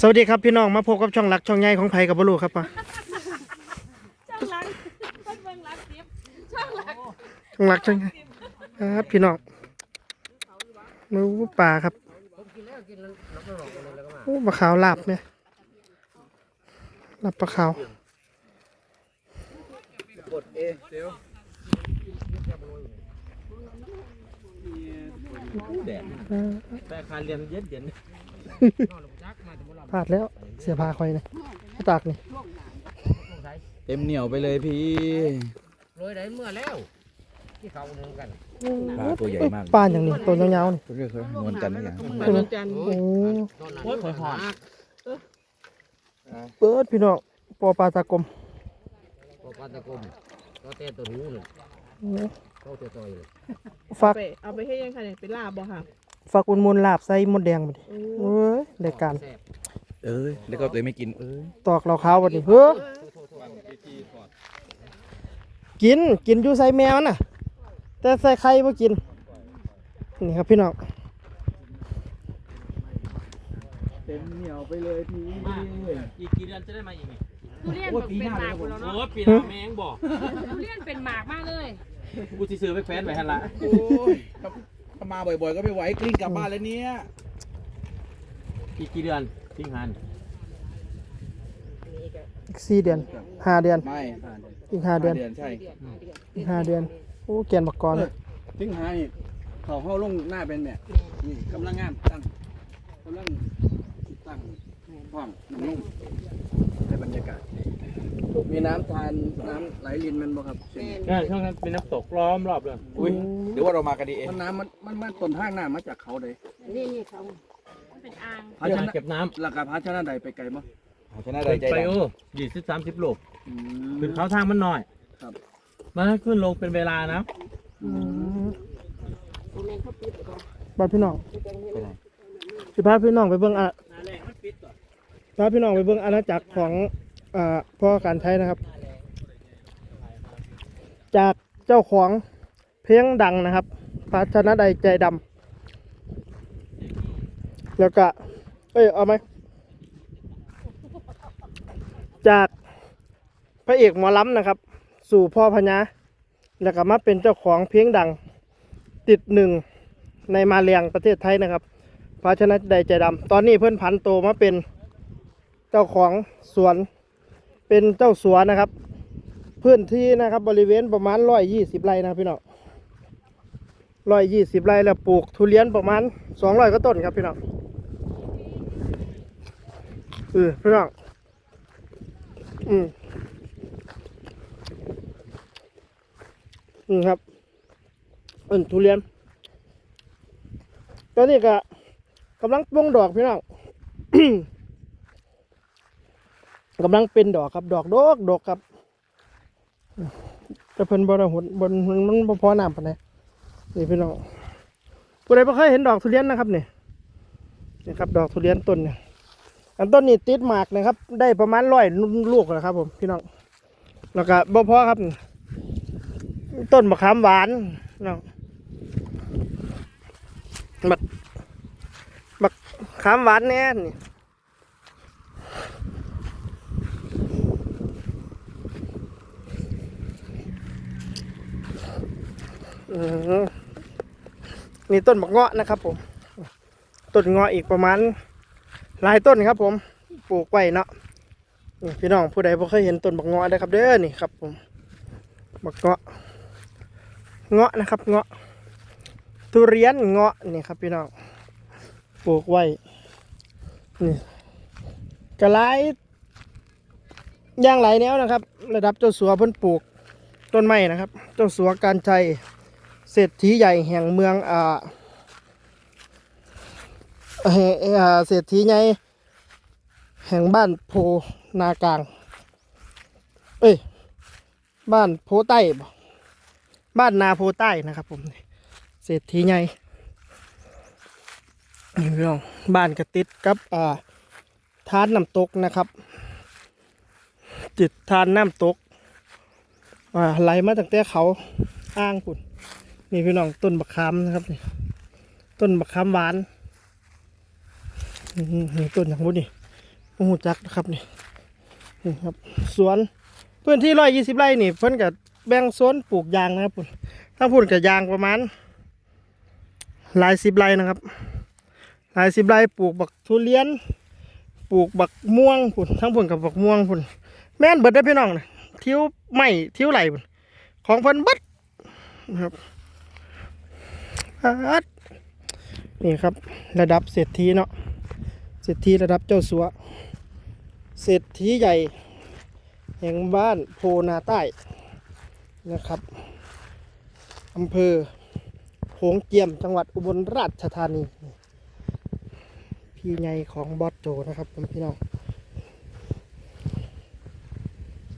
สวัสดีครับพี่น้องมาพบกับช่องหลักช่องใหญ่ของไผกับบลูครับปะช่างรักคนเบิ่งรักเสียบช่างรักช่องหลักช่องใหญ่ครับพี่น้องมือปลาครับโอ้ปลาขาวลาบเนี่ยลาบปลาขาวแดดแต่คารเรียนเย็นเย็น พลาดแล้วเสียพาคอยเนี่ยพี่ตากนี่เต็มเหนียวไปเลยพี่โรยได้เมื่อแล้วที่เขาหนึ่งกันปลาตัวใหญ่มากปลาอย่างนี้ตัวยาวๆนี่ตัวเคยนวลจันทร์นะอย่างเหมือนจันทร์โอ้โอ้ยหอยหอนเปิดพี่น้องปอปลาตากลมตัวปลาตะกลมตัวเต้ตัวรู้เลยโอ้ตัวเต้ตัวเลยฝากไปเอาไปให้ยังค่ะเนี่ยไปลาบบ่ค่ะ ฝากอุนมูลลาบใส่มดแดงไปดิโอ้โอ้ยได้การแซ่บเอ้ยแล้วก็ตัวไม่กินเอ้ยตอกเราขาววันนี้เฮ้อกินกินอยู่ใส่แมวน่ะ แต่ใส่ไข่บ่กิน นี่ครับพี่น้องเต็มเหนียวไปเลยพี่อีกกี่เดือนจะได้มาอีกนี่ทุเรียนบอกเป็นหมากหมดแล้วเนาะโอ้ปีหน้าแมงบอกทุเรียนเป็นหมากมากเลย กูสิซื้อไปแคว้นไว้หันละโอ้ย ถ้ามาบ่อยๆ ก็ไม่ไหวกลิ้งกลับบ้านแล้วเนี่ยอีกกี่เดือนทิ้งหันอีกสี่เดือนห้าเดือน ไม่อีกห้าเดือนเดือนใช่อีกห้าเดือน โอ้เกียนบักกรเลยถึงหานี่เขาเข้าลงหน้าเป็นแบบนี่กำลังงานตั้งกำลังตั้งพร้อมน้ำลุ่มในบรรยากาศ มีน้ำทานน้ำไหลลินมันบ่ครับนี่ช่วงนั้นเป็นน้ำตกล้อมรอบเลยอุ้ยห รือว่าเรามากันดีเองมันน้ำมันมันมันต้นทางน้ำมาจากเขาเลยนี่นี่เขามันเป็นอ่างภาชนะเก็บน้หลักการภาชนะใดไปไกลมั้งภาชนะำใดใจไปดโอ้ยี่สิบสามสิบโลำขึ้นเขาทางมันหน่อยครับ มาขึ้นลงเป็นเวลานะอืมบ้านพี่น้องไปไหนสิพาพี่น้องไปเบิ่งอะพาพี่น้องไปเบิ่งอาณาจักรของอ่าพ่อการใช้นะครับ จากเจ้าของ เพลงดังนะครับภาชนะใดใจดำแล้วก็เอ้ยเอาไหมจากพระเอกหมอลำนะครับ สู่พ่อพญาแล้วก็มาเป็นเจ้าของเพลงดังติดหนึ่งในมาเลียงประเทศไทยนะครับภาชนะใดใจดำตอนนี้เพื่อนพันโตมาเป็นเจ้าของสวนเป็นเจ้าสวนนะครับ พื้นที่นะครับบริเวณประมาณร้อยยี่สิบไร่นะพี่น้อง ร้อยยี่สิบไร่แล้วปลูกทุเรียนประมาณสองร้อยก็ต้นครับพี่น้องเออพี่น้องอืมอืมครับเอินทุเรียนตอนนี้ก็กำลังปงดอกพี่น้องกำลังเป็นดอกครับ ดอกดอกดอกครับแต่เพิ่นบริหุ่นบนมันมันบ่พอน้ำปานใด นี่พี่น้องผู้ใดบ่เคยเห็นดอกทุเรียนนะครับเนี่ยนี่ครับ ดอกทุเรียนต้นเนี่ยอันต้นนี้ติดหมากนะครับ ได้ประมาณร้อยลูกแล้วครับ ผมพี่น้องแล้วก็บ่พอครับ ต้นมะขามหวานเนาะบักบักขามหวานแน่นี่อืม นี่ต้นมะเงาะนะครับผม ต้นเงาะอีกประมาณหลายต้นครับผม ปลูกไว้เนาะนี่พี่น้องผู้ใดบ่เคยเห็นต้นมะเงาะได้ครับ เด้อนี่ครับผมมะเงาะ เงาะนะครับ เงาะ ทุเรียนเงาะนี่ครับพี่น้อง ปลูกไว้ นี่กระไรย่างหลายแนวนะครับ ระดับเจ้าสัวเพิ่นปลูกต้นไม้นะครับ เจ้าสัวการชัย เศรษฐีใหญ่แห่งเมืองอ่าเศรษฐีใหญ่แห่งบ้านโพนากลาง เอ้ย บ้านโพใต้ บ้านนาโพใต้นะครับผมเศรษฐีใหญ่นี่พี่องบ้านกระติดกับอ่าทานน้ำตกนะครับจิตทานน้ำตกอ่าไหลมาตั้งแต่เขาอ้างคุณ นี่พี่น้องต้นบักขามนะครับนี่ต้นบักขามหวานนี่ต้นอย่างบุนี่โอ้โหจักนะครับนี่นี่ครับสวนพื้นที่ร้อยยี่สิบไร่นี่เพิ่นกับแบ่งโซนปลูกยางนะครับพุ่นถ้าพุ่นกับยางประมาณหลายสิบไร่นะครับ หลายสิบไร่ปลูกบักทุเรียน ปลูกบักม่วงพุ่นทั้งพุ่นกับบักม่วงพุ่นแม่นเบิดได้พี่น้องนะทิ้วไม่ทิ้วไหลพุ่นของเพิ่นเบิดนะครับ ดนี่ครับระดับเศรษฐีเนาะเศรษฐีระดับเจ้าสัว เศรษฐีใหญ่ แห่งบ้านโพนาใต้นะครับอำเภอโขงเจียมจังหวัดอุบลราชธานี พี่ใหญ่ของบอสโจนะครับผมพี่น้อง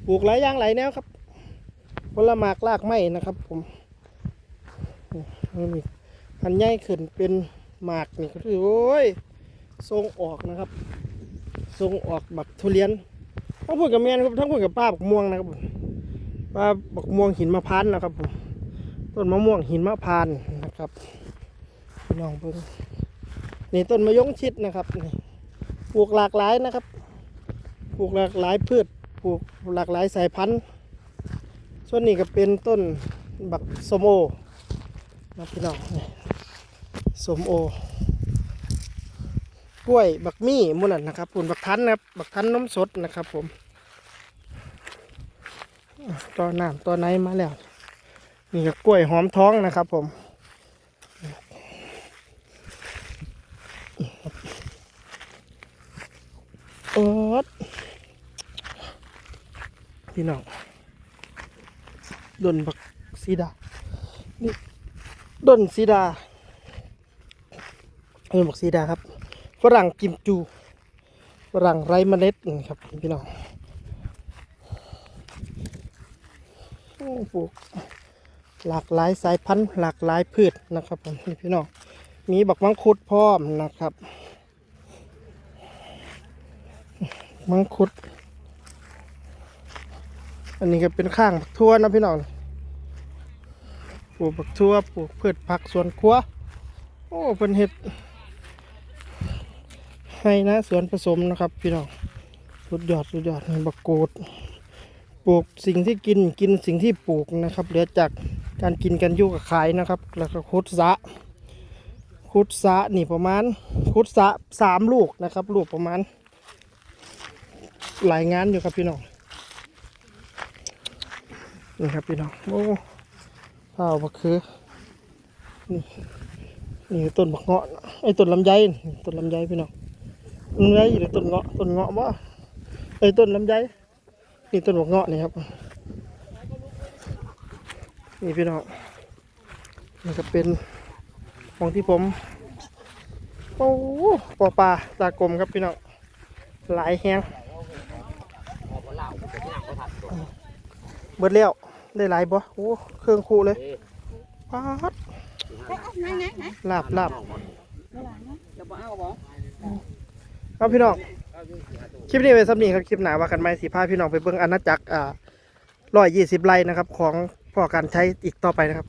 ปลูกหลายอย่างหลายแนวครับผลหมากลากไม้นะครับผมนี่ อันใหญ่ขึ้นเป็นหมากนี่ก็คือโอ้ยทรงออกนะครับทรงออกบักทุเรียนทั้งพูดกับแมนครับทั้งพูดกับป้าบักม่วงนะครับผมป้าบักม่วงหินมะพร้านนะครับผมต้นมะม่วงหินมะพร้านนะครับพี่น้องเพิ่งนี่ต้นมะยงชิดนะครับนี่ปลูกหลากหลายนะครับปลูกหลากหลายพืชปลูกหลากหลายสายพันธุ์ ส่วนนี้ก็เป็นต้นบักสมโอนะพี่น้องนี่ สมโอ กล้วยบักมี่มุนันนะครับปุ่นบักทันนะครับ บักทันน้ำสดนะครับผมตอน้ำต่อไหนมาแล้ว นี่ก็กล้วยหอมท้องนะครับผมโอ๊ดพี่น้องดนบักซีดานี่ดนซีดา ดนบักซีดาครับ ฝรั่งกิมจู ฝรั่งไร้เมล็ดนะครับพี่น้องปลูกหลากหลายสายพันธุ์หลากหลายพืชนะครับผมพี่น้อง มีบักมังคุดพร้อมนะครับ มังคุด อันนี้ก็เป็นข้างบักทั่วนะพี่น้อง ปลูกบักทั่วปลูกพืชผักสวนครัว โอ้เป็นเห็ด ให้นะสวนผสมนะครับ พี่น้องสุดยอดสุดยอดนี่บักโกดปลูกสิ่งที่กินกินสิ่งที่ปลูกนะครับ เหลือจากการกินกันยุ่กับขายนะครับ แล้วก็คุดสะคุดสะนี่ประมาณคุดสะสามลูกนะครับ ลูกประมาณ หลายงานอยู่ครับพี่น้องนี่ครับพี่น้องโอ้ข้าวบักคือนี่นี่ต้นบักเงาะไอ้ต้นลำไยต้นลำไยพี่น้อง ลำไยอยู่ในต้นเงาะต้นเงาะบ่ไอ้ยต้นลำไยนี่ต้นหัวเงาะนี่ครับ นี่พี่น้องนี่ก็เป็นของที่ผมโอ้ปอปลาตากลมครับพี่น้องหลายแฮงเบิดแล้วได้หลายบ่โอ้เครื่องคู่เลยปาดไหนไหนไหนลาบลาบจะบ่ เอาบ่เอาพี่น้อง คลิปนี้เป็นสำนีครับ คลิปหนาว่ากันไม่สีผ้าพี่น้องไปเบิ้งอาณาจักรอ่าร้อยยี่สิบไร่นะครับ ของพ่อการใช้อีกต่อไปนะครับ